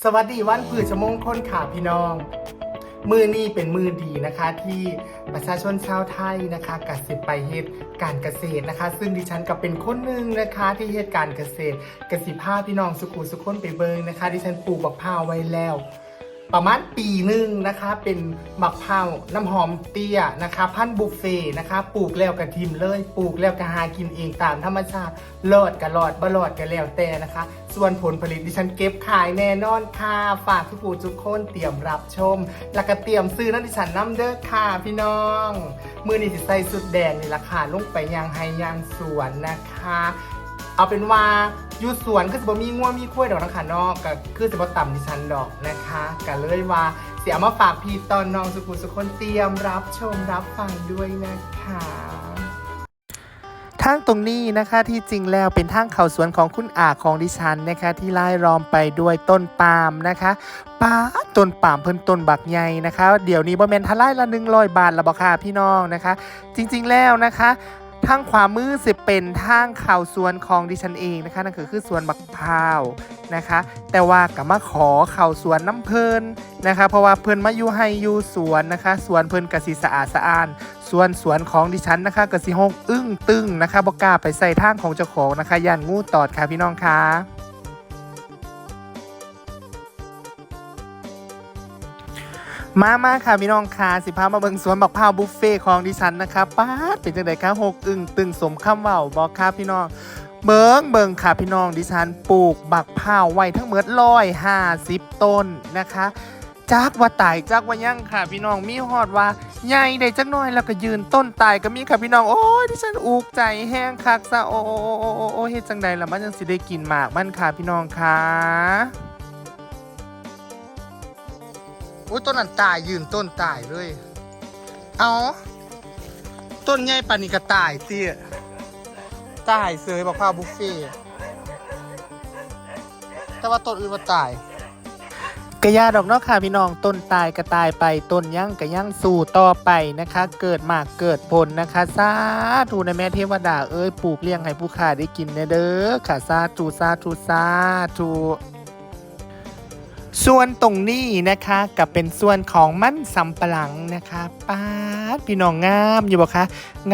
สวัสดีวันพืชมงคลค่ะพี่น้อง มือนี้เป็นมือดีนะคะที่ประชาชนชาวไทยนะคะกัสิไปเฮ็ดการเกษตรนะคะ ซึ่งดิฉันก็เป็นคนหนึ่งนะคะที่เฮ็ดการเกษตรกสิภาพี่น้องสุขุสุขคนไปเบิงนะคะ ดิฉันปลูกบักพร้าวไว้แล้ว ประมาณปีหนึ่งนะคะ เป็นมะพร้าวน้ำหอมเตี้ยนะคะ พันบุฟเฟ่นะคะ ปลูกแล้วกระทิมเลย ปลูกแล้วก็หากินเองตามธรรมชาติรอดก็รอดบ่รอดก็แล้วแต่นะคะ ส่วนผลผลิตดิฉันเก็บขายแน่นอนค่ะฝากทุกผู้ทุกคนเตรียมรับชม แล้วก็เตรียมซื้อนั่นดิฉันน้ำเด้อค่ะพี่น้องมือนี้สิใส่สุดแดงนี่ราคาลงไปยางไฮยางสวนนะคะ เอาเป็นว่า อยู่สวนก็จะบ่มีง่วมีคุ้วยดอกนะคะเนอกก็คือจะบ่ต่ำดิฉันดอกนะคะก็เลยว่าเสียมาฝากพี่ตอนน้องสุขุสุคนเตรียมรับชมรับฟังด้วยนะคะ ทางตรงนี้นะคะที่จริงแล้วเป็นทางเขาสวนของคุณอาของดิฉันนะคะ ที่ไล่ล้อมไปด้วยต้นปาล์มนะคะปาต้นปาล์มเพิ่นต้นบักใหญ่นะคะ เดี๋ยวนี้บ่แม่นทลายละ100บาทละบ่ค่ะพี่น้องนะคะ จริงๆแล้วนะคะ ทางความมือสิเป็นทางข่าวสวนของดิฉันเองนะคะนั่นก็คือสวนบักพร้าวนะคะ แต่ว่ากับมาขอข่าวสวนน้ำเพลินนะคะ เพราะว่าเพลินมาอยู่ให้อยู่สวนนะคะสวนเพลินกสีสะอาดสะอ้านส่วนสวนของดิฉันนะคะกสีหงอึ้งตึงนะคะบกล้าไปใส่ทางของเจ้าของนะคะย่านงูตอดค่ะพี่น้องคะ มามาค่ะพี่น้องค่ะสิพามาเบิงสวนบักพร้าวบุฟเฟ่ของดิฉันนะคะป้าดเป็นจังไดคะหกอึ้งตึงสมคำเว้าบอกค่ะพี่น้อง เบิงเบิงค่ะพี่น้องดิฉันปลูกบักพร้าวไว้ทั้งหมดร้อยห้าสิบต้นนะคะจากว่าตายจากว่ายั่งค่ะ พี่น้องมีฮอดว่าใหญ่ได้จักหน้อยแล้วก็ยืนต้นตายก็มีค่ะพี่น้องโอ้ยดิฉันอุกใจแห้งคักซะโอ้โอ้โอ้โอ้โอเฮ็ดจังใดล่ะมันจังสิได้กินหมากมันค่ะพี่น้องค่ะ อุ้ยต้นนั้นตายยืนต้นตายเลย เอาต้นใหญ่ปานนี้ก็ตายสิตายเสยบอกพร้าวบุฟเฟ่แต่ว่าต้นอื่นมาตายกระยาดอกนอกค่ะพี่น้องต้นตายก็ตายไปต้นยั่งก็ยั่งสู่ต่อไปนะคะ เกิดหมากเกิดผลนะคะสาธุในแม่เทวดาเอ้ยปลูกเลี้ยงให้ผู้ขาได้กินเด้อค่ะสาธุสาธุสาธุ ส่วนตรงนี้นะคะกับเป็นส่วนของมันสำปะหลังนะคะป้าดพี่น้องงามอยู่บ่คะ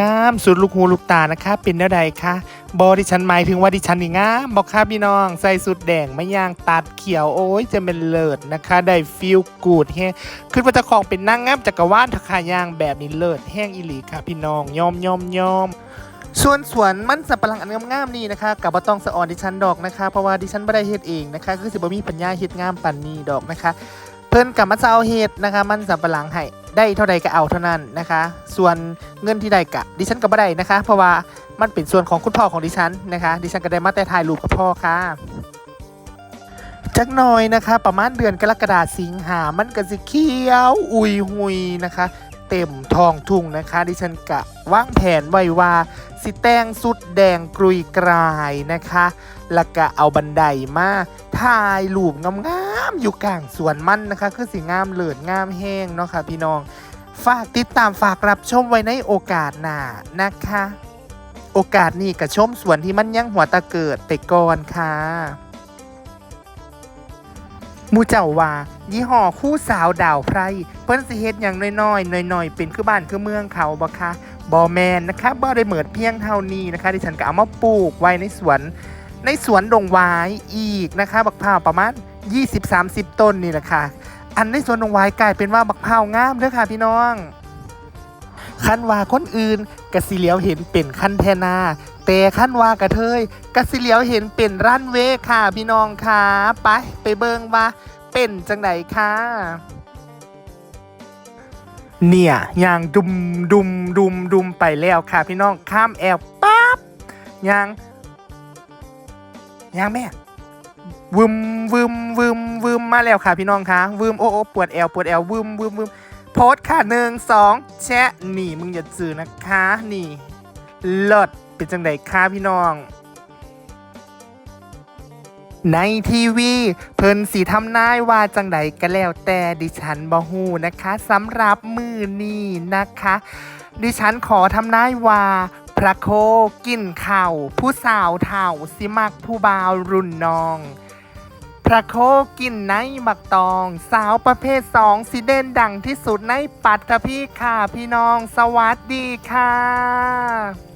งามสุดลูกหูลูกตานะคะ เป็นแนวใดคะบอดิฉันหมายถึงว่าดิฉันนี่งามบอกค่ะพี่น้องใส่สุดแดงไม่ย่างตัดเขียวโอ้ยจะเป็นเลิศนะคะ ได้ฟิลกูดแฮงขึ้นว่าจะของเป็นนางงามจักรวาลทคายางแบบนี้เลิศแห้งอีหลีค่ะพี่น้องยอมยอมยอม ส่วนสวนมันสับปะหลังอันงามๆนี่นะคะกับบ่ต้องสะออนดิฉันดอกนะคะ เพราะว่าดิฉันไม่ได้เฮ็ดเองนะคะคือสิบมีปัญญาเฮ็ดงามปันนี้ดอกนะคะ เพิ่นกับมาจะเอาเฮ็ดนะคะ มันสับปะหลังให้ได้เท่าใดก็เอาเท่านั้นนะคะ ส่วนเงินที่ได้กะดิฉันก็บ่ได้นะคะ เพราะว่ามันเป็นส่วนของคุณพ่อของดิฉันนะคะ ดิฉันก็ได้มาแต่ถ่ายรูปกับพ่อค่ะจักหน่อยนะคะ ประมาณเดือนกรกฎาสิงหามันก็สิเขียว อุยหุยนะคะ เต็มทองทุ่งนะคะ ดิฉันกะวางแผนไว้ว่า สิแตงสุดแดงกรุยกรายนะคะแล้วก็เอาบันไดมาถ่ายรูปงามๆอยู่กลางสวนมันนะคะ คือสีงามเหลิศงามแห้งเนาะค่ะพี่น้อง ฝากติดตามฝากรับชมไว้ในโอกาสหน้านะคะ โอกาสนี้กับชมสวนที่มันยังหัวตะเกิดไปก่อนค่ะ มูเจ้าว่ายี่ห้อคู่สาวดาวไพรเพิ่นสิเฮ็ดอย่างน้อยๆน้อยๆเป็นคือบ้านคือเมืองเขาบ่คะบ่แมนนะคะบ่ได้เหมิดเพียงเท่านี้นะคะดิฉันก็เอามาปลูกไว้ในสวน ในสวนดงวายอีกนะคะบักพร้าวประมาณ 20-30 ต้นนี่แหละค่ะ อันในสวนดงวายกลายเป็นว่าบักพร้าวงามเด้อค่ะพี่น้อง คันว่าคนอื่นกะสิเหลียวเห็นเป็นคันแทนา แต่คันว่ากระเทยกะสิเหลียวเห็นเป็นรันเวย์ค่ะพี่น้องค่ะไปไปเบิงว่าเป็นจังไดค่ะเนี่ยย่างดุมดุมดุมดุมไปแล้วค่ะ พี่น้องข้ามแอลปั๊บยังยังแม่วึมวึมวึมวึมมาแล้วค่ะ พี่น้องคะวึมโอ้โอ้ปวดแอลปวดแอลวึมวึมวึม พสค่ะหนึ่งสองแชะนี่มึงอย่าจือนะคะ นี่เลิศเป็นจังไดค่ะพี่น้อง ในทีวี เพิ่นสีทำนายว่าจังใดก็แล้วแต่ดิฉันบ่ฮู้นะคะสำหรับมือนี้นะคะ ดิฉันขอทำนายว่าพระโคกินเข่าผู้สาวเท่าสิมักผู้บ่าวรุ่นน้อง พระโคกินในบักตอง สาวประเภทสองสีเด่นดังที่สุดในปัตตพีค่ะพี่น้อง สวัสดีค่ะ